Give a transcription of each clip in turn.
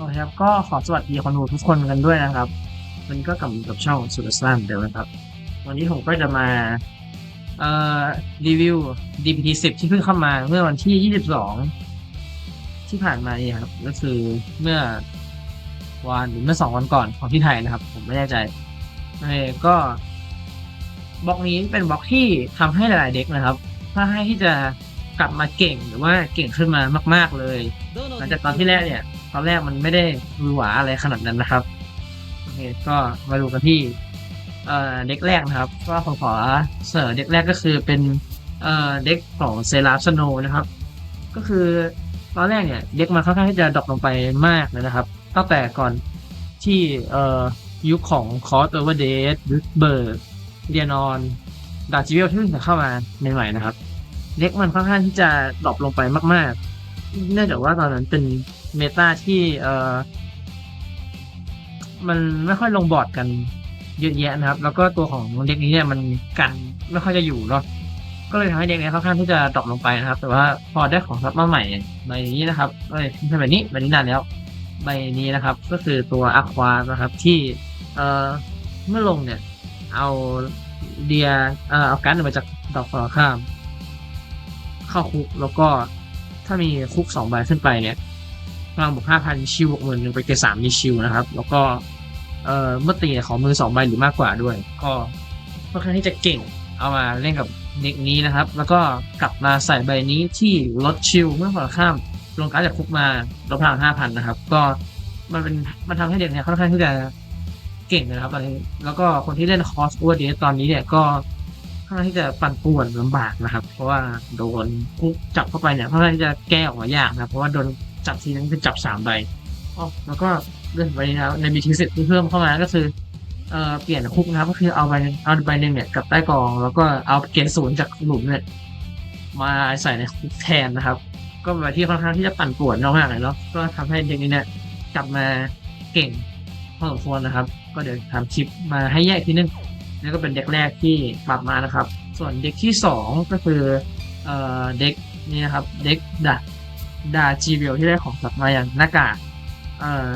โอเคครับก็ขอสวัสดีคนดูทุกคนกันด้วยนะครับวันนี้ก็กลับมากับช่องสุดสลามเดิมนะครับ วันนี้ผมก็จะมาเอ่อรีวิว DPT 10 ที่เพิ่งเข้ามาเมื่อวันที่ 22 ที่ผ่านมานี่ครับก็คือเมื่อวันหรือเมื่อสองวันก่อนของที่ไทยนะครับ ผมไม่แน่ใจโอเคก็บล็อกนี้เป็นบล็อกที่ทำให้หลายๆเด็กนะครับเพื่อให้ที่จะกลับมาเก่งหรือว่าเก่งขึ้นมามาก ๆเลยหลังจากตอนที่แรกเนี่ย ตอนแรกมันไม่ได้หวือหวาอะไรขนาดนั้นนะครับโอเคก็มาดูกันที่เอ่อเด็กแรกนะครับ ก็ผมขอเสนอเด็กแรกก็คือเป็นเอ่อเด็กของเซราสโนนะครับ ก็คือตอนแรกเนี่ยเด็กมันค่อนข้างที่จะดรอปลงไปมากเลยนะครับ ตั้งแต่ก่อนที่เอ่อยุคของคอร์สเอเวอร์เดสเบิร์ดเรียนอนดาจิเวลที่เพิ่งจะเข้ามาใหม่ๆนะครับ เด็กมันค่อนข้างที่จะดรอปลงไปมากๆ เนื่องจากว่าตอนนั้นเป็น เมตาที่เอ่อมันไม่ค่อยลงบอร์ดกันเยอะแยะนะครับ แล้วก็ตัวของเด็กนี้เนี่ยมันกันไม่ค่อยจะอยู่เนาะก็เลยทำให้เด็กเนี้ค่อนข้างที่จะดรอปลงไปนะครับ แต่ว่าพอได้ของซับมาใหม่ใบนี้นะครับเอ้ยไม่ใบนี้ใบนี้นานแล้วใบนี้นะครับ ก็คือตัวอะควานะครับที่เอ่อเมื่อลงเนี่ย เอาเดียเอ่อเอาการ์ดมาจากดอกฟอข้าม เข้าคุกแล้วก็ถ้ามีคุกสองใบขึ้นไปเนี่ย ลังบวกห้าพันชิวบวกหมื่นหนึ่งไปเกสามมีชิวนะครับ แล้วก็เอ่อเมื่อตีของมือสองใบหรือมากกว่าด้วย ก็ค่อนข้างที่จะเก่งเอามาเล่นกับเด็กนี้นะครับ แล้วก็กลับมาใส่ใบนี้ที่ลดชิวเมื่อฝั่งข้ามลงการจากคุกมาลดพลังห้าพันนะครับ ก็มันเป็นมันทำให้เด็กเนี่ยค่อนข้างที่จะเก่งนะครับตอนนี้แล้วก็คนที่เล่นคอสอวเดตอนนี้เนี่ยก็ค่อนข้างที่จะปั่นป่วนลำบากนะครับ เพราะว่าโดนคุกจับเข้าไปเนี่ยค่อนข้างที่จะแก้ออกมายากนะเพราะว่าโดน จับทีนึงคือจับสามใบอ๋อแล้วก็เรื่องใบนี้นะครับในบีทีสิที่เพิ่มเข้ามาก็คือเอ่อเปลี่ยนคุกนะครับก็คือเอาใบเอาใบหนึ่งเนี่ยกับใต้กอง แล้วก็เอาเกณฑ์ศูนย์จากหลุมเนี่ยมาใส่ในคุกแทนนะครับ ก็เป็นที่ค่อนข้างที่จะปั่นป่วนมากเลยเนาะก็ทำให้เด็กนี้เนี่ยกลับมาเก่งพอสมควรนะครับ ก็เดี๋ยวทำคลิปมาให้แยกทีนึงนี่ก็เป็นเด็กแรกที่ปรับมานะครับ ส่วนเด็กที่สองก็คือเอ่อเด็กนี่นะครับเด็กดา ดาจีเวลที่ได้ของกลับมาอย่างหน้ากากเอ่อ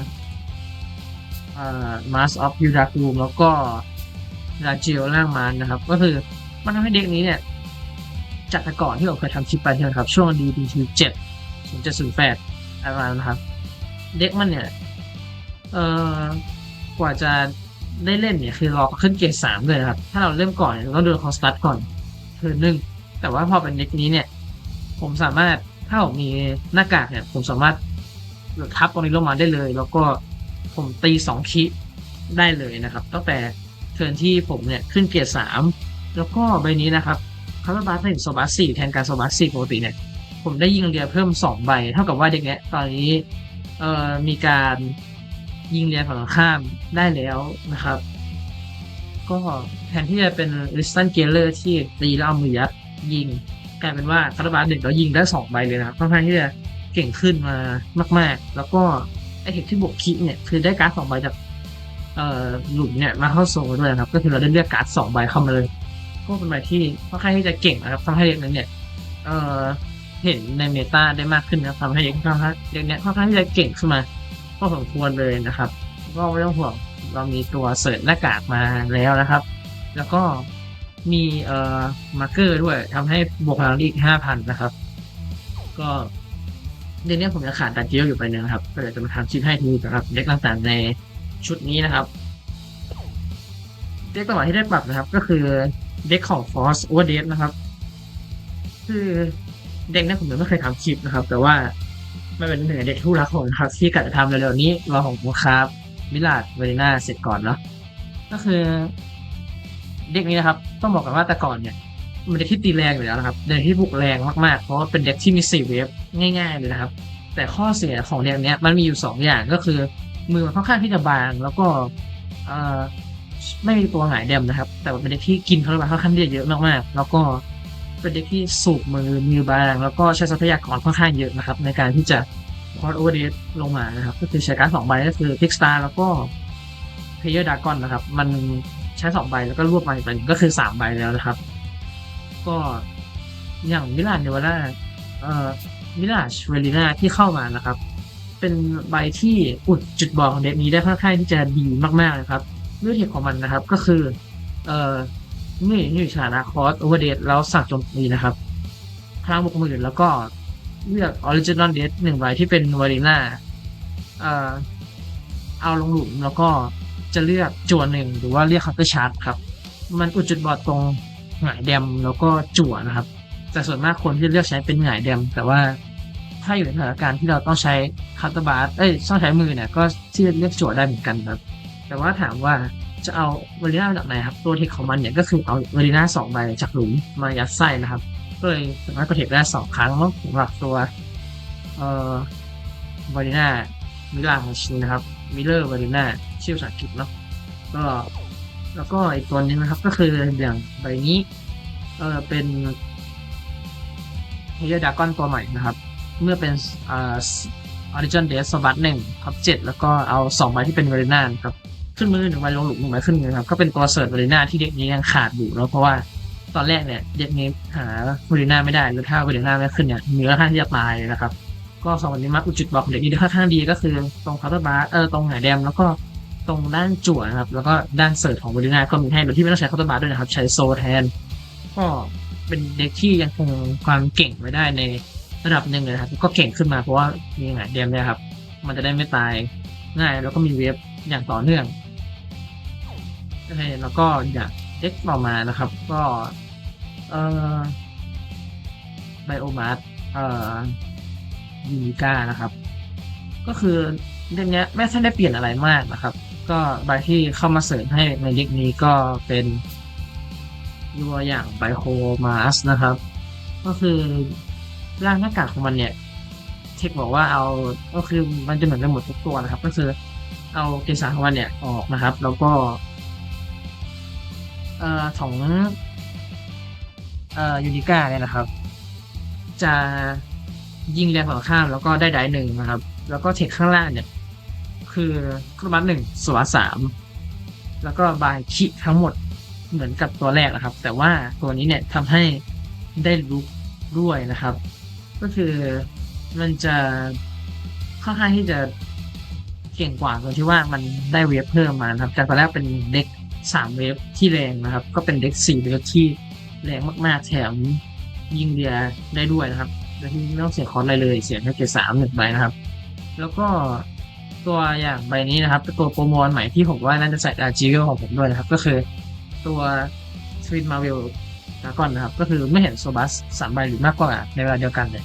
เอ่อมาสออฟยูดาคูมแล้วก็ดาจิโอล่างมานนะครับ ก็คือมันทำให้เด็กนี้เนี่ย จากแต่ก่อนที่ผมเคยทำคลิปไปใช่ไหมครับ ช่วง DBT เจ็ดศูนย์เจ็ดศูนย์แปดอะไรประมาณนั้นนะครับ เด็กมันเนี่ยเอ่อกว่าจะได้เล่นเนี่ยคือรอขึ้นเกรดสามเลยครับ ถ้าเราเริ่มก่อนเราต้องโดนคอสตัดก่อนคือหนึ่งแต่ว่าพอเป็นเด็กนี้เนี่ย ผมสามารถ ถ้าผมมีหน้ากากเนี่ยผมสามารถทับตรงนี้ลงมาได้เลย แล้วก็ผมตีสองคิได้เลยนะครับตั้งแต่เทิร์นที่ผมเนี่ยขึ้นเกรดสามแล้วก็ใบนี้นะครับคาร์บาสหนึ่งโซบัสสี่แทนการโซบัสสี่ปกติเนี่ยผมได้ยิงเรียเพิ่มสองใบ เท่ากับว่าเด็กเนี้ยตอนนี้เอ่อมีการยิงเรียฝั่งข้ามได้แล้วนะครับ ก็แทนที่จะเป็นริสตันเกลเลอร์ที่ตีแล้วเอามือยัดยิง กลายเป็นว่าคาร์บาหนึ่งแล้วยิงได้สองใบเลยนะครับค่อนข้างที่จะเก่งขึ้นมามาก ๆ แล้วก็ไอเทคที่บวกคิเนี่ยคือได้การ์ดสองใบจากเอ่อหลุมเนี่ยมาเข้าโซนด้วยนะครับ ก็คือเราได้เลือกการ์ดสองใบเข้ามาเลยก็เป็นใบที่ค่อนข้างที่จะเก่งนะครับทำให้เด็กนั้นเนี่ยเอ่อเห็นในเมตาได้มากขึ้นนะครับทำให้เด็กค่อนข้างเด็กเนี้ยค่อนข้างที่จะเก่งขึ้นมาพอสมควรเลยนะครับ ก็ไม่ต้องห่วงเรามีตัวเสริร์ชหน้ากากมาแล้วนะครับ แล้วก็ มีเอ่อมาร์เกอร์ด้วยทำให้บวกพลังได้อีกห้าพันนะครับ ก็เดือนนี้ผมจะขาดดันเจียวอยู่ไปนึงครับ ก็เดี๋ยวจะมาทำคลิปให้ทีสำหรับเด็กต่างๆในชุดนี้นะครับเด็กต่อมาที่ได้ปรับนะครับ ก็คือเด็กของ Force Over d e นะครับ คือเด็กเนี้ผมยังไม่เคยทำคลิปนะครับ แต่ว่ามันเป็นหนึ่งในเด็กที่รักของผมนครับ ที่กะจะทำเร็วๆนี้รอของผมครับมิลาดเวลิน่าเสร็จก่อนเนาะก็คือ เด็กนี้นะครับ ต้องบอกกันว่าแต่ก่อนเนี่ยมันเด็กที่ตีแรงอยู่แล้วนะครับเด็กที่บุกแรงมากๆ เพราะว่าเป็นเด็กที่มีสี่เวฟง่าย ๆ เลยนะครับ แต่ข้อเสียของเด็กนี้มันมีอยู่สองอย่างก็คือ มือมันค่อนข้างที่จะบางแล้วก็ไม่มีตัวหงายเดมนะครับ แต่เป็นเด็กที่กินคาร์บอนค่อนข้างที่จะเยอะมากๆ แล้วก็เป็นเด็กที่สูบมือมือบาง แล้วก็ใช้ทรัพยากรค่อนข้างเยอะนะครับ ในการที่จะคอร์ดโอเวอร์เดลงมานะครับ ก็คือใช้การดสองใบก็คือพิกสตาร์แล้วก็เพเยอร์ดากอนนะครับ มัน ใช้สองใบแล้วก็รวบมาอีกใบหนึ่งก็คือสามใบแล้วนะครับ ก็อย่างมิลานเนวาร่าเอ่อมิลาชเวลิน่าที่เข้ามานะครับ เป็นใบที่อุดจุดบอดของเด็กนี้ได้ค่อนข้างที่จะดีมากๆเลยครับด้วยเหตุของมันนะครับก็คือ เอ่อนี่นี่อยู่ฐานะคอร์สโอเวอร์เดแล้วสั่งโจมตีนะครับพลังบวกหมื่นแล้วก็เลือกออริจินอลเดสหนึ่งใบที่เป็นวารีนาเอ่อเอาลงหลุมแล้วก็ จะเลือกจั่วหนึ่งหรือว่าเรียกคัพเตอร์ชาร์จครับ มันอุดจุดบอดตรงหงายแดมแล้วก็จั่วนะครับ แต่ส่วนมากคนที่เลือกใช้เป็นหงายแดม แต่ว่าถ้าอยู่ในสถานการณ์ที่เราต้องใช้คัตเตอร์บาร์เอ้ยต้องใช้มือเนี่ยก็ที่เลือกจั่วได้เหมือนกันครับ แต่ว่าถามว่าจะเอาวารีนามาจากไหนครับ ตัวเทคของมันเนี่ยก็คือเอาวารีนาสองใบจากหลุมมายัดไส้นะครับ ก็เลยสามารถประเทคได้สองครั้งสำหรับตัวเอ่อวารีนามิลาของชินนะครับมิเลอร์วารีนา ชื่อภาษาอังกฤษเนาะก็ แล้วก็อีกตัวนึงนะครับ ก็คืออย่างใบนี้เออเป็นเฮียดากอนตัวใหม่นะครับ เมื่อเป็นอ่าออริจินเดสบัตหนึ่งทับเจ็ดแล้วก็เอาสองใบที่เป็นเวารีนาครับขึ้นมือหนึ่งใบลงหลุมหนึ่งใบขึ้นมือครับก็เป็นตัวเสิร์ฟวารีนาที่เด็กนี้ยังขาดอยู่แล้วเพราะว่าตอนแรกเนี่ยเด็กนี้หาเวารีนาไม่ได้หรือถ้าเวารีนาไม่ขึ้นเนี่ยมีค่อนข้างที่จะตายเลยนะครับ ก็สองวันนี้มาอุดจุดบอกของเด็กนี้ได้ค่อนข้างดีก็คือตรงคาร์ตบาร์เออตรงหงายแดมแล้วก็ ตรงด้านจั่วนะครับ แล้วก็ด้านเสิร์ฟของวารีนาก็มีให้โดยที่ไม่ต้องใช้คาร์ตบาร์ด้วยนะครับ ใช้โซแทน ก็เป็นเด็กที่ยังคงความเก่งไว้ได้ในระดับหนึ่งเลยครับ ก็เก่งขึ้นมาเพราะว่ามีหงายแดมเนี่ยครับ มันจะได้ไม่ตายง่าย แล้วก็มีเวฟอย่างต่อเนื่องโอเคแล้วก็อยากเด็กต่อมานะครับ ก็เอ่อไบโอมาร์เอ่อยูนิก้านะครับ ก็คือเรื่องเนี้ยไม่ใช่ได้เปลี่ยนอะไรมากนะครับ ก็ใบที่เข้ามาเสริมให้ในเด็กนี้ก็เป็นตัวอย่างไบโคมาสนะครับ ก็คือร่างหน้ากากของมันเนี่ย เทคบอกว่าเอาก็คือมันจะเหมือนกันหมดทุกตัวนะครับ ก็คือเอาเกสรของมันเนี่ยออกนะครับ แล้วก็ เอ่อของเอ่อยูนิก้าเนี่ยนะครับ จะยิงแรงฝั่งข้ามแล้วก็ได้ได้หนึ่งนะครับ แล้วก็เทคข้างล่างเนี่ย คือครบัตหนึ่งสวัสสามแล้วก็บายคิทั้งหมดเหมือนกับตัวแรกนะครับ แต่ว่าตัวนี้เนี่ยทำให้ได้ลุกด้วยนะครับ ก็คือมันจะค่อนข้างที่จะเก่งกว่าตรงที่ว่ามันได้เวฟเพิ่มมานะครับจากตอนแรกเป็นเด็กสามเวฟที่แรงนะครับ ก็เป็นเด็กสี่เวฟที่แรงมากๆ แถมยิงเดียได้ด้วยนะครับโดยที่ไม่ต้องเสียคอร์สอะไรเลย เสียแค่เกรดสามหนึ่งใบนะครับ แล้วก็ ตัวอย่างใบนี้นะครับเป็นตัวโปรโมทใหม่ที่ผมว่าน่าจะใส่ดาจิเกของผมด้วยนะครับ ก็คือตัวสวินมาเวลดาก่อนนะครับ ก็คือไม่เห็นโซบัสสามใบหรือมากกว่าในเวลาเดียวกันเลย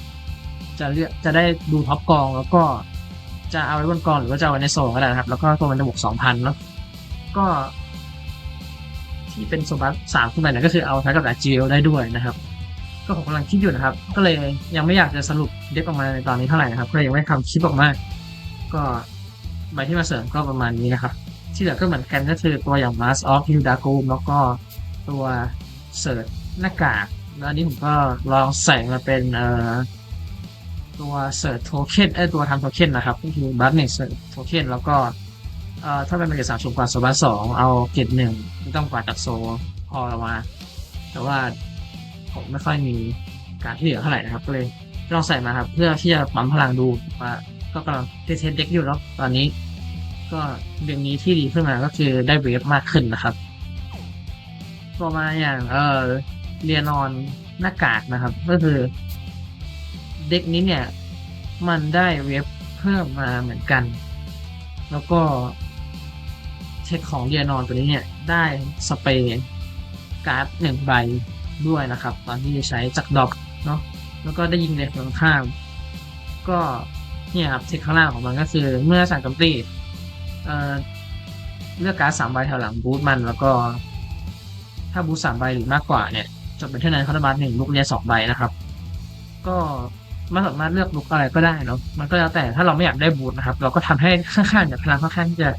จะเลือกจะได้ดูท็อปกองแล้วก็จะเอาไว้บนกองหรือว่าจะเอาไว้ในโซก็ได้นะครับ แล้วก็ตัวมันจะบวกสองพันเนาะก็ที่เป็นโซบัสสามขึ้นไปเนี่ยก็คือเอาใช้กับดาจิเอลได้ด้วยนะครับก็ผมกำลังคิดอยู่นะครับ ก็เลยยังไม่อยากจะสรุปเด็กออกมาในตอนนี้เท่าไหร่นะครับก็เลยยังไม่ทำคลิปออกมา ก็ ใบที่มาเสริมก็ประมาณนี้นะครับ ที่เหลือก็เหมือนกันก็คือตัวอย่าง Mask of h i l d a g o แล้วก็ตัวเสิร์ชหน้ากากแล้วอันนี้ผมก็ลองใส่มาเป็นเอ่อตัวเสิร์ชโทเค็นเอ้ตัวทำโทเค็นนะครับก็คือบัตหนึ่งเสิร์ชโทเค็นแล้วก็เอ่อถ้าเป็นเกรดสามสูงกว่าโซบัสสองเอาเกรดหนึ่งไม่ต้องกว่าจากโซพอมา แต่ว่าผมไม่ค่อยมีการที่เหลือเท่าไหร่นะครับ ก็เลยลองใส่มาครับ เพื่อที่จะปั๊มพลังดูว่า ก็กำลังเทสเด็กอยู่แล้วตอนนี้ ก็เรื่องนี้ที่ดีขึ้นมาก็คือได้เวฟมากขึ้นนะครับต่อมาอย่างเออเรียนอนหน้ากากนะครับ ก็คือ เด็กนี้เนี่ย มันได้เวฟเพิ่มมาเหมือนกัน แล้วก็เช็คของเรียนอนตัวนี้เนี่ย ได้สเปรย์การ์ดหนึ่งใบด้วยนะครับ ตอนที่ใช้จักดอกเนาะแล้วก็ได้ยิงในฝั่งข้ามก็ เนี่ยครับเทคข้างล่างของมันก็คือเมื่อสั่งกำลีเอ่อเลือกการ์ดสามใบแถวหลังบูทมันแล้วก็ ถ้าบูทสามใบหรือมากกว่าเนี่ยจบเป็นเท่านั้นคาร์บาร์หนึ่งลูกเรียนสองใบนะครับ ก็มันสามารถเลือกลุกอะไรก็ได้เนาะมันก็แล้วแต่ถ้าเราไม่อยากได้บูทนะครับ เราก็ทำให้ข้างๆเนี่ยพลังค่อนข้างที่จะ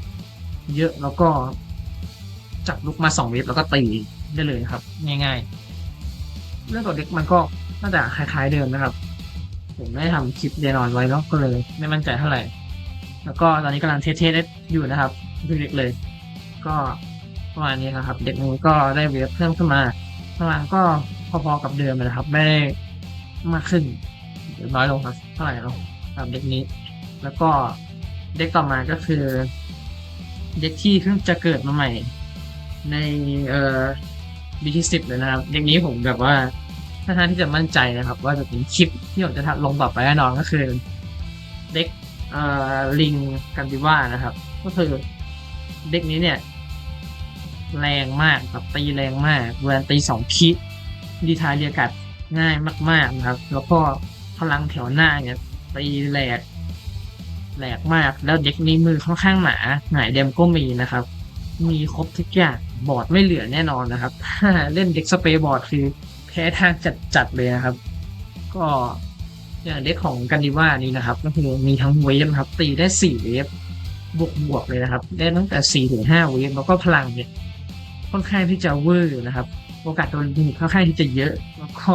เยอะแล้วก็จับลุกมาสองเวฟแล้วก็ตีได้เลยครับ ง่าย ๆ เรื่องตัวเด็กมันก็น่าจะคล้ายๆเดิมนะครับ ผมได้ทำคลิปเดนอนไว้เนาะก็เลยไม่มั่นใจเท่าไหร่ แล้วก็ตอนนี้กำลังเทสๆอยู่นะครับเด็กเลย ก็ประมาณนี้นะครับ เด็กนี้ก็ได้เวฟเพิ่มขึ้นมาพลังก็พอๆกับเดิมเลยนะครับ ไม่ได้มากขึ้นหรือน้อยลงครับเท่าไหร่เนาะสำหรับเด็กนี้ แล้วก็เด็กต่อมาก็คือ เด็กที่เพิ่งจะเกิดมาใหม่ ในเอ่อ BT10 เลยนะครับ เด็กนี้ผมแบบว่า ถ้าท่านที่จะมั่นใจนะครับ ว่าจะเป็นคลิปที่ผมจะลงต่อไปแน่นอนก็คือเด็กเอ่อลิงกันดิว่านะครับ ก็คือเด็กนี้เนี่ย แรงมากครับตีแรงมากเวลาตีสองคิดดีทายเรียกัดง่ายมาก ๆนะครับ แล้วก็พลังแถวหน้าเนี่ยตีแหลกแหลกมาก แล้วเด็กนี้มือค่อนข้างหนาหงายเดมก็มีนะครับ มีครบทุกอย่างบอร์ดไม่เหลือแน่นอนนะครับ ถ้าเล่นเด็กสเปรย์บอร์ดคือ แพ้ทางจัดๆเลยนะครับ ก็อย่างเด็กของกันดิว่านี้นะครับ ก็คือมีทั้งเวฟนครับ ตีได้สี่เวฟบวกบวกๆเลยนะครับ ได้ตั้งแต่สี่ถึงห้าเวฟแล้วก็พลังเนี่ยค่อนข้างที่จะเวอร์นะครับ โอกาสโดนยิงค่อนข้างที่จะเยอะแล้วก็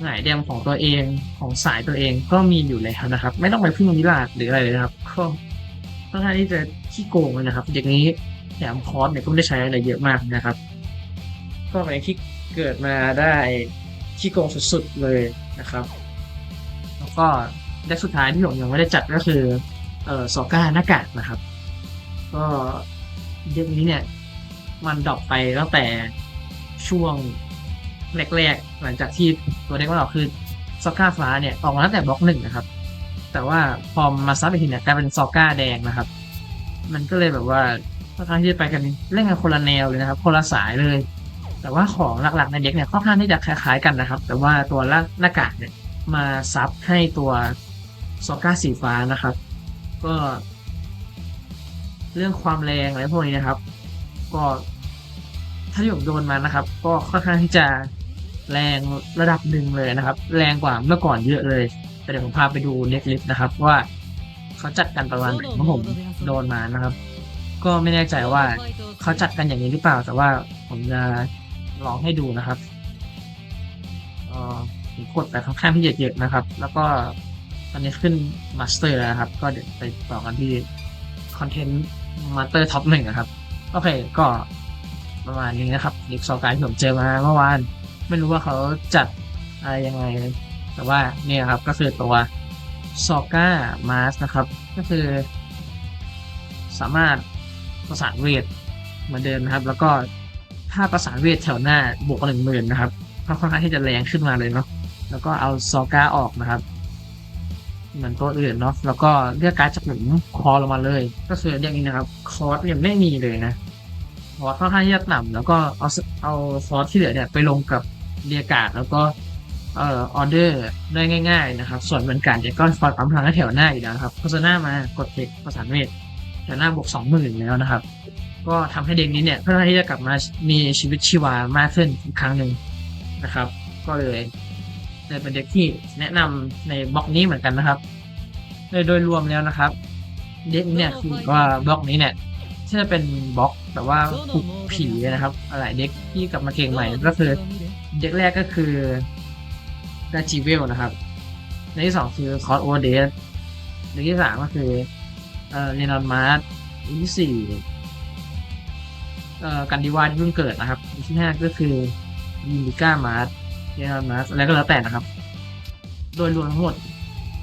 หงายแดมของตัวเองของสายตัวเองก็มีอยู่แล้วนะครับ ไม่ต้องไปพึ่งมิลาดหรืออะไรเลยนะครับก็ค่อนข้างที่จะขี้โกงนะครับเด็กนี้แถมคอร์สเนี่ยก็ไม่ได้ใช้อะไรเยอะมากนะครับ ก็เป็นที่ เกิดมาได้ขี้โกงสุดๆเลยนะครับ แล้วก็เด็กสุดท้ายที่ผมยังไม่ได้จัดก็คือเอ่อซอก้าหน้ากากนะครับ ก็เด็กนี้เนี่ยมันดรอปไปตั้งแต่ช่วงแรกๆหลังจากที่ตัวเด็กมันออกคือซอก้าฟ้าเนี่ยออกมาตั้งแต่บล็อกหนึ่งนะครับ แต่ว่าพอมาซับอีกทีเนี่ยกลายเป็นซอก้าแดงนะครับ มันก็เลยแบบว่าค่อนข้างที่จะไปกันเล่นกันคนละแนวเลยนะครับคนละสายเลย แต่ว่าของหลักๆในเด็กเนี่ยค่อนข้างที่จะคล้ายๆกันนะครับ แต่ว่าตัวหน้ากากเนี่ยมาซับให้ตัวซอก้าสีฟ้านะครับ ก็ เรื่องความแรงอะไรพวกนี้นะครับ ก็ถ้าที่ผมโดนมานะครับ ก็ค่อนข้างที่จะแรงระดับหนึ่งเลยนะครับ แรงกว่าเมื่อก่อนเยอะเลย แต่เดี๋ยวผมพาไปดูเน็กลิสนะครับ ว่าเขาจัดกันประมาณไหนเมื่อผมโดนมานะครับ ก็ไม่แน่ใจว่าเขาจัดกันอย่างนี้หรือเปล่า แต่ว่าผมจะ ลองให้ดูนะครับเออผมกดไปค่อนข้างที่จะเยอะนะครับ แล้วก็ตอนนี้ขึ้นมาสเตอร์แล้วครับ ก็เดี๋ยวไปต่อกันที่คอนเทนต์มาสเตอร์ท็อปหนึ่งนะครับ โอเคก็ประมาณนี้นะครับลิกซอการที่ผมเจอมาเมื่อวาน ไม่รู้ว่าเขาจัดอะไรยังไง แต่ว่าเนี่ยครับก็คือตัวซอก้ามาสนะครับ ก็คือ สามารถประสานเวทเหมือนเดิมนะครับ แล้วก็ ถ้าประสานเวทแถวหน้าบวกหนึ่งหมื่นนะครับก็ค่อนข้างที่จะแรงขึ้นมาเลยเนาะแล้วก็เอาซอก้าออกนะครับเหมือนตัวอื่นเนาะแล้วก็เลือกการจากหลุมคอลงมาเลย ก็คืออย่างนี้นะครับ คอร์สยังไม่มีเลยนะคอร์สค่อนข้างที่จะต่ำแล้วก็เอาเอาคอร์สที่เหลือเนี่ยไปลงกับเรียกาดแล้วก็เอ่อออเดอร์ได้ง่าย ๆ นะครับ ส่วนบรรการเนี่ยก็คอยปั๊มพลังให้แถวหน้าอยู่แล้วครับโฆษณามากดเทคประสานเวทแถวหน้าบวกสองหมื่นแล้วนะครับ ก็ทำให้เด็กนี้เนี่ยค่อนข้างที่จะกลับมามีชีวิตชีวามากขึ้นอีกครั้งหนึ่งนะครับ ก็เลยเลยเป็นเด็กที่แนะนำในบล็อกนี้เหมือนกันนะครับโดยโดยรวมแล้วนะครับ เด็กเนี่ยคือว่าบล็อกนี้เนี่ยที่จะเป็นบล็อกแบบว่าปลุกผีนะครับอะไรเด็กที่กลับมาเก่งใหม่ก็คือ เด็กแรกก็คือดาจิเวลนะครับในที่สองคือคอร์โอเดสในที่สามก็คือเอ่อเรนอนมาร์สในที่สี่ กันดิวาที่เพิ่งเกิดนะครับที่ห้าก็คือยูนิก้ามาร์สเรอนมาร์สอะไรก็แล้วแต่นะครับ โดยรวมทั้งหมด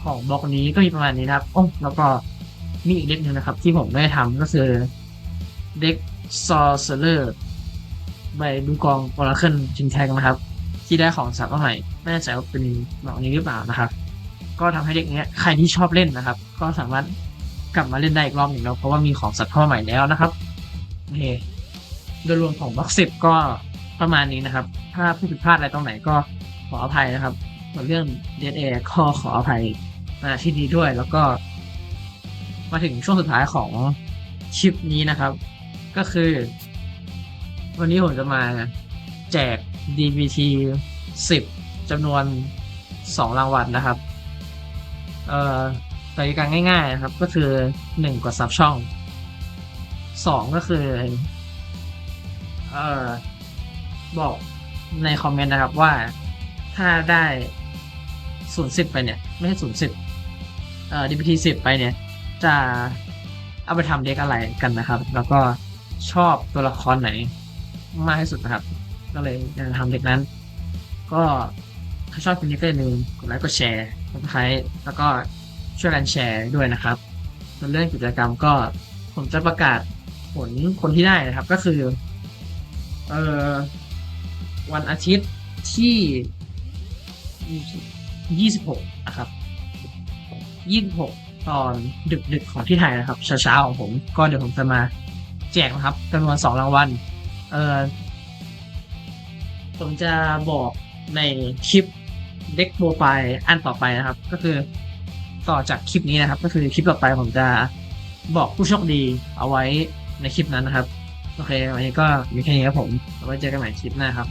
ของบล็อกนี้ก็มีประมาณนี้นะครับโอ้แล้วก็มีอีกเด็กหนึ่งนะครับ ที่ผมได้ทำก็คือเด็กซอร์เซอร์ใบดูกองโอราเคิลชิงแทงนะครับ ที่ได้ของสัตว์ใหม่ไม่แน่ใจว่าเป็นบล็อกนี้หรือเปล่านะครับ ก็ทำให้เด็กเนี้ยใครที่ชอบเล่นนะครับ ก็สามารถกลับมาเล่นได้อีกรอบหนึ่งแล้วเพราะว่ามีของสัตว์เข้ามใหม่แล้วนะครับโอเค โดยรวมของบล็อกสิบก็ประมาณนี้นะครับ ถ้าผู้ผิดพลาดอะไรตรงไหนก็ขออภัยนะครับส่วนเรื่องเดนแอร์ก็ขออภัยมาที่นี้ด้วย แล้วก็ มาถึงช่วงสุดท้ายของคลิปนี้นะครับ ก็คือ วันนี้ผมจะมาแจก DBT 10จำนวน 2 รางวัลนะครับ เอ่อกติกาง่าย ๆ นะครับ ก็คือ 1 กดซับช่อง 2 ก็คือ เออบอกในคอมเมนต์นะครับว่าถ้าได้ศูนย์สิบไปเนี่ย ไม่ใช่ศูนย์สิบเอ่อ DPT สิบไปเนี่ย จะเอาไปทำเด็กอะไรกันนะครับ แล้วก็ชอบตัวละครไหนมากที่สุดนะครับ ก็เลยจะทำเด็กนั้น ก็ถ้าชอบคลิปนี้ก็อย่าลืมกดไลค์กดแชร์กดไลค์แล้วก็ช่วยกันแชร์ด้วยนะครับส่วนเรื่องกิจกรรมก็ผมจะประกาศผลคนที่ได้นะครับ ก็คือ เอ่อวันอาทิตย์ที่ 26 นะครับ 26 ตอนดึกๆของที่ไทยนะครับเช้าๆของผมก็เดี๋ยวผมจะมาแจกนะครับจำนวนสองรางวัลเอ่อผมจะบอกในคลิปเด็กโปรไฟล์อันต่อไปนะครับ ก็คือต่อจากคลิปนี้นะครับ ก็คือคลิปต่อไปผมจะบอกผู้โชคดีเอาไว้ในคลิปนั้นนะครับ โอเค วันนี้ก็มีแค่นี้ครับผมเอาไว้เจอกันใหม่คลิปหน้าครับ